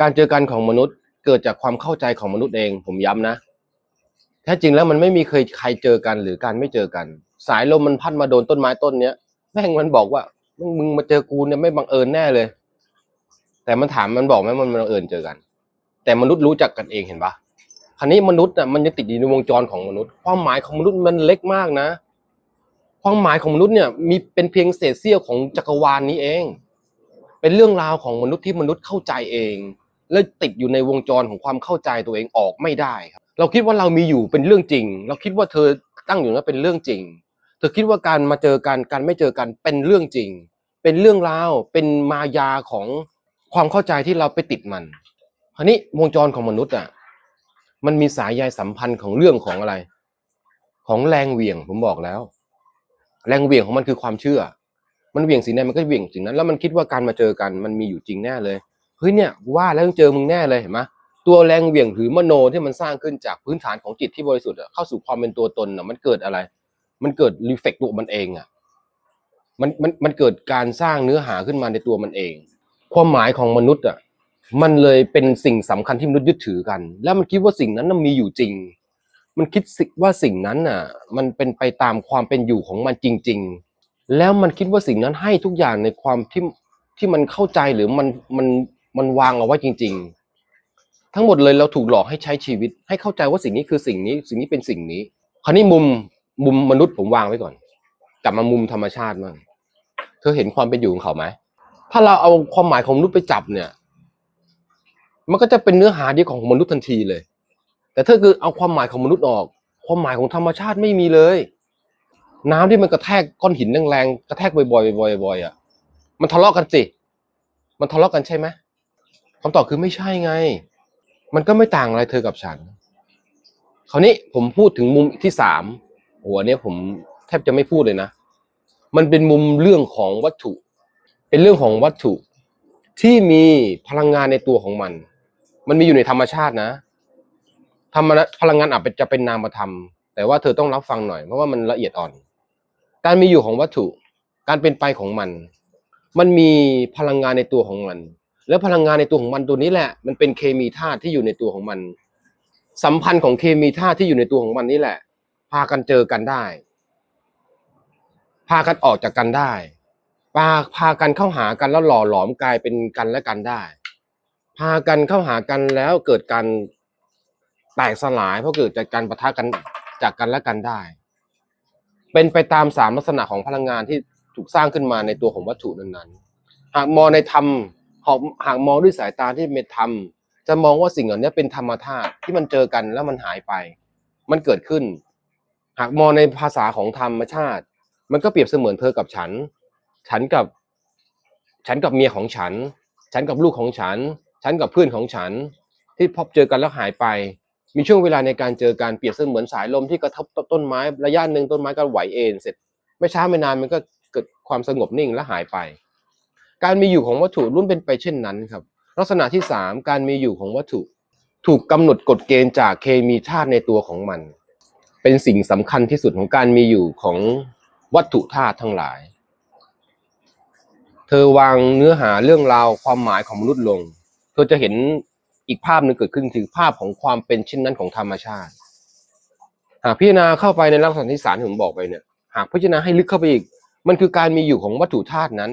การเจอกันของมนุษย์เกิดจากความเข้าใจของมนุษย์เอง ผมย้ำนะ แท้จริงแล้วมันไม่มีเคยใครเจอกันหรือการไม่เจอกัน สายลมมันพัดมาโดนต้นไม้ต้นเนี้ยแม่งมันบอกว่ามึงมึงมาเจอกูเนี่ยไม่บังเอิญแน่เลย แต่มันถามมันบอกไหมมันบังเอิญเจอกัน แต่มนุษย์รู้จักกันเองเห็นปะคราวนี้มนุษย์อะมันจะติดอยู่ในวงจรของมนุษย์ ความหมายของมนุษย์มันเล็กมากนะ ความหมายของมนุษย์เนี่ย มีเป็นเพียงเศษเสี้ยวของจักรวาลนี้เอง เป็นเรื่องราวของมนุษย์ที่มนุษย์เข้าใจเอง แล้วติดอยู่ในวงจรของความเข้าใจตัวเองออกไม่ได้ครับ เราคิดว่าเรามีอยู่เป็นเรื่องจริง เราคิดว่าเธอตั้งอยู่นั้นเป็นเรื่องจริง เธอคิดว่าการมาเจอกันการไม่เจอกันเป็นเรื่องจริง เป็นเรื่องราวเป็นมายาของความเข้าใจที่เราไปติดมันคราวนี้วงจรของมนุษย์อะมันมีสายใยสัมพันธ์ของเรื่องของอะไร ของแรงเหวี่ยงผมบอกแล้ว แรงเหวี่ยงของมันคือความเชื่อ มันเหวี่ยงสิ่งใดมันก็เหวี่ยงสิ่งนั้น แล้วมันคิดว่าการมาเจอกันมันมีอยู่จริงแน่เลย เฮ้ยเนี่ยว่าแล้วต้องเจอมึงแน่เลยเห็นไหมตัวแรงเหวี่ยงหรือมโนที่มันสร้างขึ้นจากพื้นฐานของจิตที่บริสุทธิ์เข้าสู่ความเป็นตัวตนอะมันเกิดอะไร มันเกิดรีเฟกตัวมันเองอะมันมันมันเกิดการสร้างเนื้อหาขึ้นมาในตัวมันเอง ความหมายของมนุษย์อะมันเลยเป็นสิ่งสำคัญที่มนุษย์ยึดถือกัน แล้วมันคิดว่าสิ่งนั้นน่ะมีอยู่จริง มันคิดสิว่าสิ่งนั้นน่ะ มันเป็นไปตามความเป็นอยู่ของมันจริง ๆ แล้วมันคิดว่าสิ่งนั้นให้ทุกอย่างในความที่ที่มันเข้าใจหรือมันมัน มันวางเอาไว้จริง ๆ ทั้งหมดเลยเราถูกหลอกให้ใช้ชีวิต ให้เข้าใจว่าสิ่งนี้คือสิ่งนี้ สิ่งนี้เป็นสิ่งนี้ คราวนี้มุมมุมมนุษย์ผมวางไว้ก่อน กลับมามุมธรรมชาติมั่งเธอเห็นความเป็นอยู่ของเขาไหมถ้าเราเอาความหมายของมนุษย์ไปจับเนี่ย มันก็จะเป็นเนื้อหาเดียวของมนุษย์ทันทีเลย แต่ถ้าคือเอาความหมายของมนุษย์ออก ความหมายของธรรมชาติไม่มีเลย น้ำที่มันกระแทกก้อนหินแรงๆกระแทกบ่อยๆบ่อยๆบ่อยๆอะมันทะเลาะกันสิ มันทะเลาะกันใช่ไหม คำตอบคือไม่ใช่ไง มันก็ไม่ต่างอะไรเธอกับฉัน คราวนี้ผมพูดถึงมุมที่สามหัวเนี้ยผมแทบจะไม่พูดเลยนะ มันเป็นมุมเรื่องของวัตถุ เป็นเรื่องของวัตถุที่มีพลังงานในตัวของมัน มันมีอยู่ในธรรมชาตินะธรรมะพลังงานอาจจะเป็นนามธรรม แต่ว่าเธอต้องรับฟังหน่อย เพราะว่ามันละเอียดอ่อน การมีอยู่ของวัตถุ การเป็นไปของมัน มันมีพลังงานในตัวของมัน แล้วพลังงานในตัวของมันตัวนี้แหละ มันเป็นเคมีธาตุที่อยู่ในตัวของมัน สัมพันธ์ของเคมีธาตุที่อยู่ในตัวของมันนี่แหละ พากันเจอกันได้ พากันออกจากกันได้พาพากันเข้าหากันแล้วหล่อหลอมกลายเป็นกันและกันได้ พากันเข้าหากันแล้วเกิดการแตกสลายเพราะเกิดจากการปะทะกันจากกันและกันได้ เป็นไปตามสามลักษณะของพลังงานที่ถูกสร้างขึ้นมาในตัวของวัตถุนั้นๆ หากมองในธรรม หากหากมองด้วยสายตาที่เป็นธรรม จะมองว่าสิ่งเหล่านี้เป็นธรรมธาตุที่มันเจอกันแล้วมันหายไป มันเกิดขึ้น หากมองในภาษาของธรรมชาติ มันก็เปรียบเสมือนเธอกับฉัน ฉันกับ ฉันกับเมียของฉัน ฉันกับลูกของฉัน ฉันกับเพื่อนของฉัน ที่พบเจอกันแล้วหายไป มีช่วงเวลาในการเจอการเปรียบเสมือนสายลมที่กระทบต้นไม้ระยะหนึ่งต้นไม้ก็ไหวเองเสร็จ ไม่ช้าไม่นานมันก็เกิดความสงบนิ่งและหายไป การมีอยู่ของวัตถุรุ่นเป็นไปเช่นนั้นครับ ลักษณะที่สามการมีอยู่ของวัตถุ ถูกกำหนดกฎเกณฑ์จากเคมีธาตุในตัวของมัน เป็นสิ่งสำคัญที่สุดของการมีอยู่ของวัตถุธาตุทั้งหลาย เธอวางเนื้อหาเรื่องราวความหมายของมนุษย์ลง เธอจะเห็นอีกภาพหนึ่งเกิดขึ้นคือภาพของความเป็นเช่นนั้นของธรรมชาติ หากพิจารณาเข้าไปในลักษณะที่สารที่ผมบอกไปเนี่ย หากพิจารณาให้ลึกเข้าไปอีก มันคือการมีอยู่ของวัตถุธาตุนั้น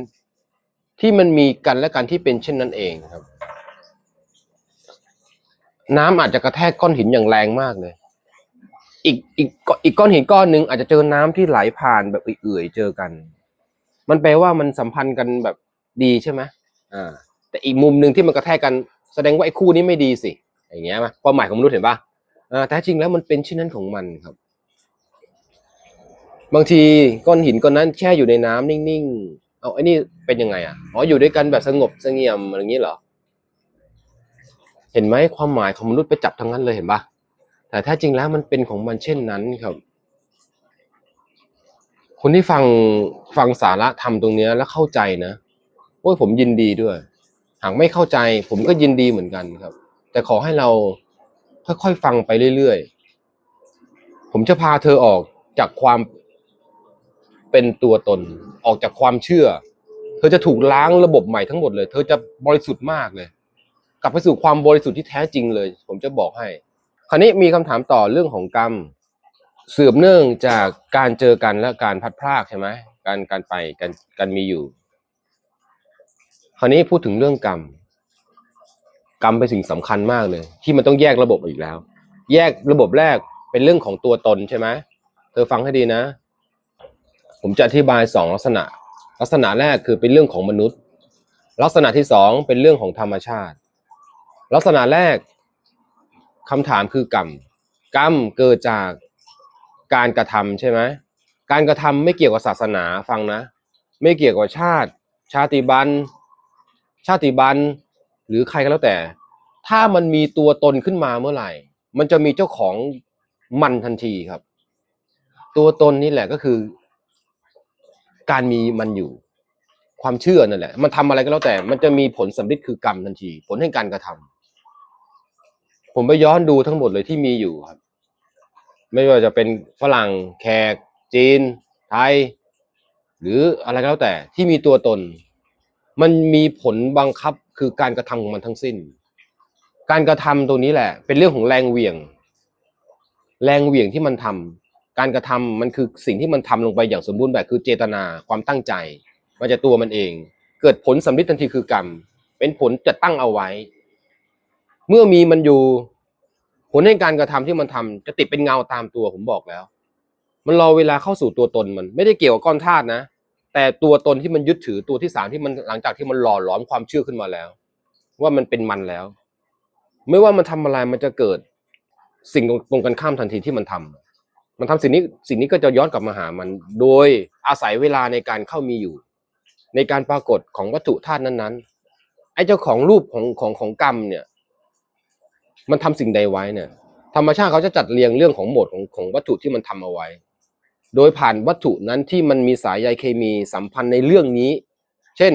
ที่มันมีกันและกันที่เป็นเช่นนั้นเองครับ น้ำอาจจะกระแทกก้อนหินอย่างแรงมากเลย อีกอีกอีกก้อนหินก้อนหนึ่งอาจจะเจอน้ำที่ไหลผ่านแบบเอื่อยๆเจอกัน มันแปลว่ามันสัมพันธ์กันแบบดีใช่ไหมอ่า แต่อีกมุมหนึ่งที่มันกระแทกกัน แสดงว่าไอ้คู่นี้ไม่ดีสิอย่างเงี้ยไหมความหมายของมนุษย์เห็นปะอ่าแต่จริงแล้วมันเป็นเช่นนั้นของมันครับ บางทีก้อนหินก้อนนั้นแช่อยู่ในน้ำนิ่งๆ เอาไอ้นี่เป็นยังไงอะอ๋ออยู่ด้วยกันแบบสงบเสงี่ยมอะไรอย่างนี้เหรอ เห็นไหมความหมายของมนุษย์ไปจับทั้งนั้นเลยเห็นปะแต่ถ้าจริงแล้วมันเป็นของมันเช่นนั้นครับคนที่ฟังฟังสาระธรรมตรงเนี้ยแล้วเข้าใจนะโอ้ยผมยินดีด้วย หากไม่เข้าใจ ผมก็ยินดีเหมือนกันครับ แต่ขอให้เราค่อยๆฟังไปเรื่อยๆ ผมจะพาเธอออกจากความ เป็นตัวตนออกจากความเชื่อ เธอจะถูกล้างระบบใหม่ทั้งหมดเลย เธอจะบริสุทธิ์มากเลย กลับไปสู่ความบริสุทธิ์ที่แท้จริงเลย ผมจะบอกให้ คราวนี้มีคำถามต่อเรื่องของกรรมเสืบเนื่องจากการเจอกันและการพัดพรากใช่ไหมการการไปการการมีอยู่ คราวนี้พูดถึงเรื่องกรรม กรรมเป็นสิ่งสำคัญมากเลย ที่มันต้องแยกระบบอีกแล้ว แยกระบบแรกเป็นเรื่องของตัวตนใช่ไหมเธอฟังให้ดีนะ ผมจะอธิบายสองลักษณะ ลักษณะแรกคือเป็นเรื่องของมนุษย์ ลักษณะที่สองเป็นเรื่องของธรรมชาติ ลักษณะแรกคำถามคือกรรม กรรมเกิดจากการกระทำใช่ไหมการกระทำไม่เกี่ยวกับศาสนาฟังนะ ไม่เกี่ยวกับชาติ ชาติบัณฑชาติบัณฑหรือใครก็แล้วแต่ ถ้ามันมีตัวตนขึ้นมาเมื่อไหร่ มันจะมีเจ้าของมันทันทีครับ ตัวตนนี่แหละก็คือ การมีมันอยู่ ความเชื่อนั่นแหละ มันทำอะไรก็แล้วแต่ มันจะมีผลสำลิดคือกรรมทันที ผลแห่งการกระทำผมไปย้อนดูทั้งหมดเลยที่มีอยู่ครับ ไม่ว่าจะเป็นฝรั่งแขก จีน ไทย หรืออะไรก็แล้วแต่ที่มีตัวตน มันมีผลบังคับคือการกระทำของมันทั้งสิ้น การกระทำตรงนี้แหละ เป็นเรื่องของแรงเหวี่ยง แรงเหวี่ยงที่มันทำ การกระทำมันคือสิ่งที่มันทำลงไปอย่างสมบูรณ์แบบคือเจตนาความตั้งใจมาจากตัวมันเอง เกิดผลสำลิดทันทีคือกรรม เป็นผลจะตั้งเอาไว้ เมื่อมีมันอยู่ ผลในการกระทำที่มันทำจะติดเป็นเงาตามตัวผมบอกแล้ว มันรอเวลาเข้าสู่ตัวตนมัน ไม่ได้เกี่ยวกับก้อนธาตุนะ แต่ตัวตนที่มันยึดถือตัวที่สามที่มันหลังจากที่มันหล่อหลอมความเชื่อขึ้นมาแล้ว ว่ามันเป็นมันแล้ว ไม่ว่ามันทำอะไรมันจะเกิดสิ่งตรงกันข้ามทันทีที่มันทำ มันทำสิ่งนี้สิ่งนี้ก็จะย้อนกลับมาหามัน โดยอาศัยเวลาในการเข้ามีอยู่ ในการปรากฏของวัตถุธาตุนั้นๆไอ้เจ้าของรูปของของของกรรมเนี่ย มันทำสิ่งใดไว้เนี่ย ธรรมชาติเขาจะจัดเรียงเรื่องของโหมดของของวัตถุที่มันทำเอาไว้ โดยผ่านวัตถุนั้นที่มันมีสายใยเคมีสัมพันธ์ในเรื่องนี้ เช่น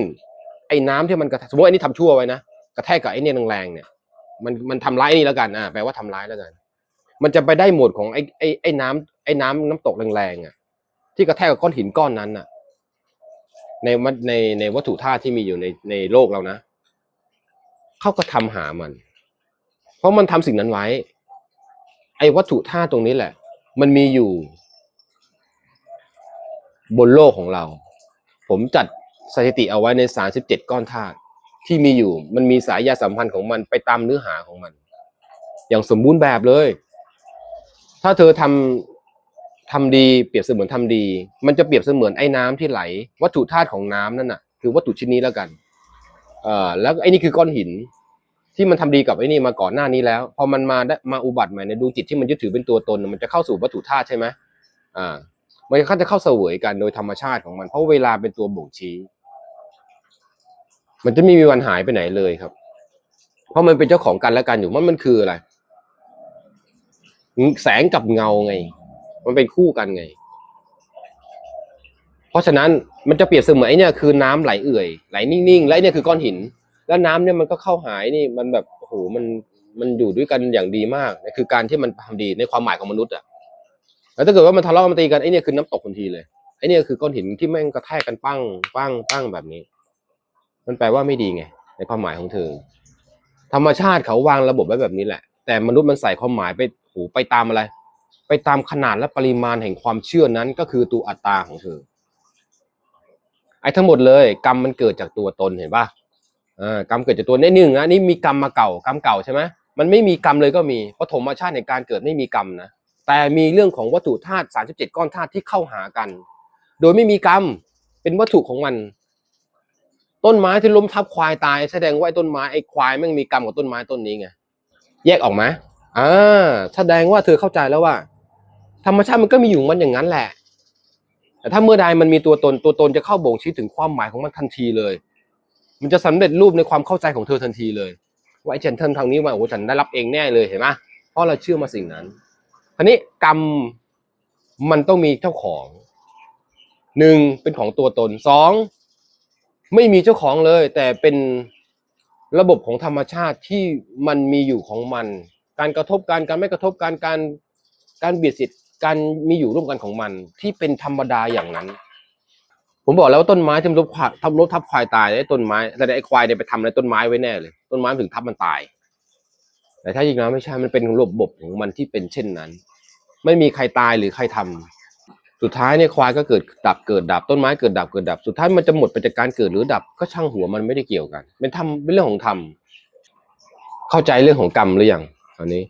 ไอ้น้ำที่มันกระสมมติไอ้นี่ทำชั่วไว้นะกระแทกกับไอ้นี่แรงๆเนี่ย มันมันทำร้ายนี่แล้วกันอ่าแปลว่าทำร้ายแล้วกันมันจะไปได้โหมดของไอ้ไอ้ไอ้น้ำ ไอ้น้ำน้ำตกแรงๆอะ ที่กระแทกกับก้อนหินก้อนนั้นน่ะ ในวัดในในวัตถุธาตุที่มีอยู่ในในโลกเรานะเขาก็ทำหามัน เพราะมันทำสิ่งนั้นไว้ ไอ้วัตถุธาตุตรงนี้แหละ มันมีอยู่ บนโลกของเรา ผมจัดสถิติเอาไว้ในสามสิบเจ็ดก้อนธาตุที่มีอยู่ มันมีสายยาสัมพันธ์ของมันไปตามเนื้อหาของมัน อย่างสมบูรณ์แบบเลย ถ้าเธอทำ ทำดีเปรียบเสมือนทำดี มันจะเปรียบเสมือนไอ้น้ำที่ไหล วัตถุธาตุของน้ำนั่นน่ะ คือวัตถุชิ้นนี้แล้วกันเอ่อแล้วไอ้นี่คือก้อนหิน ที่มันทำดีกับไอ้นี่มาก่อนหน้านี้แล้ว พอมันมาได้มาอุบัติใหม่ในดวงจิตที่มันยึดถือเป็นตัวตน มันจะเข้าสู่วัตถุธาตุใช่ไหมอ่า มันก็จะเข้าเสวยกันโดยธรรมชาติของมัน เพราะเวลาเป็นตัวบ่งชี้ มันจะไม่มีวันหายไปไหนเลยครับ เพราะมันเป็นเจ้าของกันและกันอยู่มันมันคืออะไร แสงกับเงาไง มันเป็นคู่กันไง เพราะฉะนั้นมันจะเปรียบเสมือนไอ้เนี่ยคือน้ำไหลเอื่อยไหลนิ่งๆ และไอ้เนี่ยคือก้อนหิน แล้วน้ำเนี่ยมันก็เข้าหายนี่มันแบบโอ้โหมันมันอยู่ด้วยกันอย่างดีมากนี่คือการที่มันทำดีในความหมายของมนุษย์อะแล้วถ้าเกิดว่ามันทะเลาะกันตีกันไอ้เนี่ยคือน้ำตกทันทีเลยไอ้เนี่ยคือก้อนหินที่แม่งกระแทกกันปั้งปั้งปั้งแบบนี้ มันแปลว่าไม่ดีไง ในความหมายของเธอ ธรรมชาติเขาวางระบบไว้แบบนี้แหละ แต่มนุษย์มันใส่ความหมายไปโหไปตามอะไร ไปตามขนาดและปริมาณแห่งความเชื่อนั้นก็คือตัวอัตตาของเธอ ไอ้ทั้งหมดเลย กรรมมันเกิดจากตัวตนเห็นปะอ่ากรรมเกิดจากตัวนี้หนึ่งนะนี่มีกรรมมาเก่ากรรมเก่าใช่ไหมมันไม่มีกรรมเลยก็มีเพราะธรรมชาติในการเกิดไม่มีกรรมนะแต่มีเรื่องของวัตถุธาตุสามสิบเจ็ดก้อนธาตุที่เข้าหากัน โดยไม่มีกรรมเป็นวัตถุของมัน ต้นไม้ที่ล้มทับควายตาย แสดงว่าไอ้ต้นไม้ไอ้ควายแม่งมีกรรมกับต้นไม้ต้นนี้ไงแยกออกไหมอ่าแสดงว่าเธอเข้าใจแล้วว่า ธรรมชาติมันก็มีอยู่มันอย่างนั้นแหละ แต่ถ้าเมื่อใดมันมีตัวตนตัวตนจะเข้าบ่งชี้ถึงความหมายของมันทันทีเลย มันจะสำเร็จรูปในความเข้าใจของเธอทันทีเลยว่าไอ้ฉันทำทางนี้ว่าโอ้ฉันได้รับเองแน่เลยเห็นไหมเพราะเราเชื่อมาสิ่งนั้นทีนี้กรรมมันต้องมีเจ้าของหนึ่งเป็นของตัวตนสองไม่มีเจ้าของเลย แต่เป็นระบบของธรรมชาติที่มันมีอยู่ของมัน การกระทบกันการไม่กระทบกันการการเบียดเสียด การมีอยู่ร่วมกันของมันที่เป็นธรรมดาอย่างนั้น ผมบอกแล้วว่าต้นไม้ที่มันลบควายทำลบทับควายตายไอ้ต้นไม้แต่ไอ้ควายเนี่ยไปทำอะไรต้นไม้ไว้แน่เลย ต้นไม้ถึงทับมันตาย แต่ถ้าจริงแล้วไม่ใช่มันเป็นระบบของมันที่เป็นเช่นนั้น ไม่มีใครตายหรือใครทำสุดท้ายเนี่ยควายก็เกิดดับเกิดดับต้นไม้เกิดดับเกิดดับ สุดท้ายมันจะหมดไปจากการเกิดหรือดับก็ช่างหัวมันไม่ได้เกี่ยวกันเป็นทำเป็นเรื่องของธรรมเข้าใจเรื่องของกรรมหรือยังตอนนี้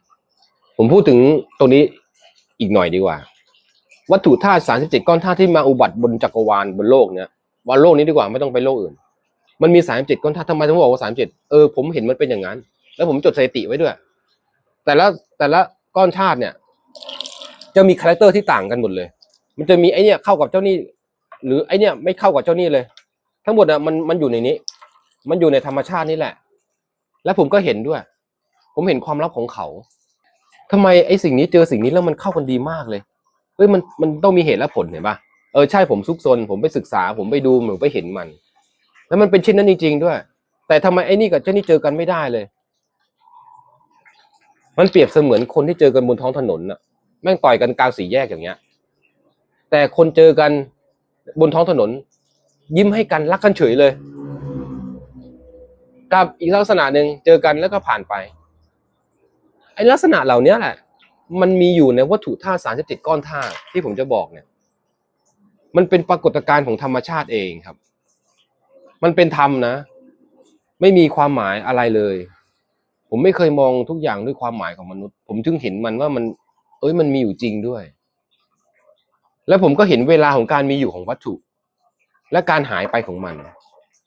ผมพูดถึงตรงนี้ อีกหน่อยดีกว่า วัตถุธาตุสารสิบเจ็ดก้อนธาตุที่มาอุบัติบนจักรวาลบนโลกเนี้ยวันโลกนี้ดีกว่าไม่ต้องไปโลกอื่น มันมีสามสิบเจ็ดก้อนธาตุทำไมถึงบอกว่าสามสิบเจ็ดเออผมเห็นมันเป็นอย่างนั้น แล้วผมจดสถิติไว้ด้วย แต่ละแต่ละก้อนธาตุเนี่ย จะมีคาแรคเตอร์ที่ต่างกันหมดเลย มันจะมีไอเนี่ยเข้ากับเจ้านี่หรือไอเนี่ยไม่เข้ากับเจ้านี่เลย ทั้งหมดอะมันมันอยู่ในนี้ มันอยู่ในธรรมชาตินี่แหละ และผมก็เห็นด้วย ผมเห็นความลับของเขา ทำไมไอ้สิ่งนี้เจอสิ่งนี้แล้วมันเข้ากันดีมากเลยเฮ้ยมันมันต้องมีเหตุและผลเห็นปะเออใช่ผมซุกซนผมไปศึกษา ผมไปดูผมไปเห็นมัน แล้วมันเป็นเช่นนั้นจริงๆด้วย แต่ทำไมไอ้นี่กับเจ้านี่เจอกันไม่ได้เลย มันเปรียบเสมือนคนที่เจอกันบนท้องถนนน่ะแม่งต่อยกันกลางสี่แยกอย่างเงี้ย แต่คนเจอกันบนท้องถนน ยิ้มให้กันรักกันเฉยเลย กับอีกลักษณะหนึ่งเจอกันแล้วก็ผ่านไป ลักษณะเหล่านี้แหละ มันมีอยู่ในวัตถุธาตุสารเสพติดก้อนธาตุที่ผมจะบอกเนี่ย มันเป็นปรากฏการณ์ของธรรมชาติเองครับ มันเป็นธรรมนะ ไม่มีความหมายอะไรเลย ผมไม่เคยมองทุกอย่างด้วยความหมายของมนุษย์ ผมจึงเห็นมันว่ามัน เอ้ยมันมีอยู่จริงด้วย แล้วผมก็เห็นเวลาของการมีอยู่ของวัตถุ และการหายไปของมัน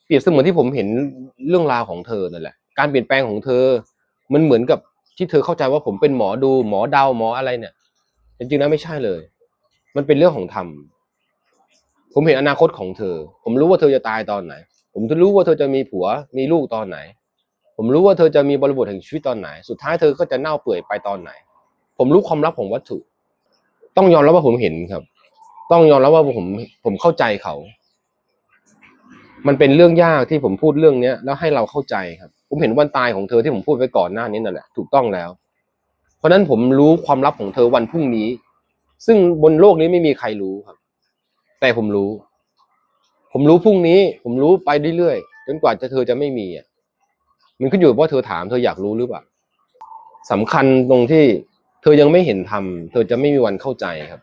เปรียบเสมือนที่ผมเห็นเรื่องราวของเธอนั่นแหละ การเปลี่ยนแปลงของเธอ มันเหมือนกับ ที่เธอเข้าใจว่าผมเป็นหมอดูหมอเดาหมออะไรเนี่ย จริงๆแล้วไม่ใช่เลย มันเป็นเรื่องของธรรมผมเห็นอนาคตของเธอ ผมรู้ว่าเธอจะตายตอนไหน ผมรู้ว่าเธอจะมีผัวมีลูกตอนไหน ผมรู้ว่าเธอจะมีบริบทแห่งชีวิตตอนไหน สุดท้ายเธอก็จะเน่าเปื่อยไปตอนไหน ผมรู้ความลับของวัตถุ ต้องยอมรับว่าผมเห็นครับ ต้องยอมรับว่าผมผมเข้าใจเขา มันเป็นเรื่องยากที่ผมพูดเรื่องเนี้ยแล้วให้เราเข้าใจครับ ผมเห็นวันตายของเธอที่ผมพูดไว้ก่อนหน้านี้นั่นแหละถูกต้องแล้ว เพราะนั้นผมรู้ความลับของเธอวันพรุ่งนี้ ซึ่งบนโลกนี้ไม่มีใครรู้ครับ แต่ผมรู้ ผมรู้พรุ่งนี้ ผมรู้ไปเรื่อยๆจนกว่าจะเธอจะไม่มีอะมันขึ้นอยู่กับว่าเธอถามเธออยากรู้หรือเปล่าสำคัญตรงที่เธอยังไม่เห็นธรรมเธอจะไม่มีวันเข้าใจครับ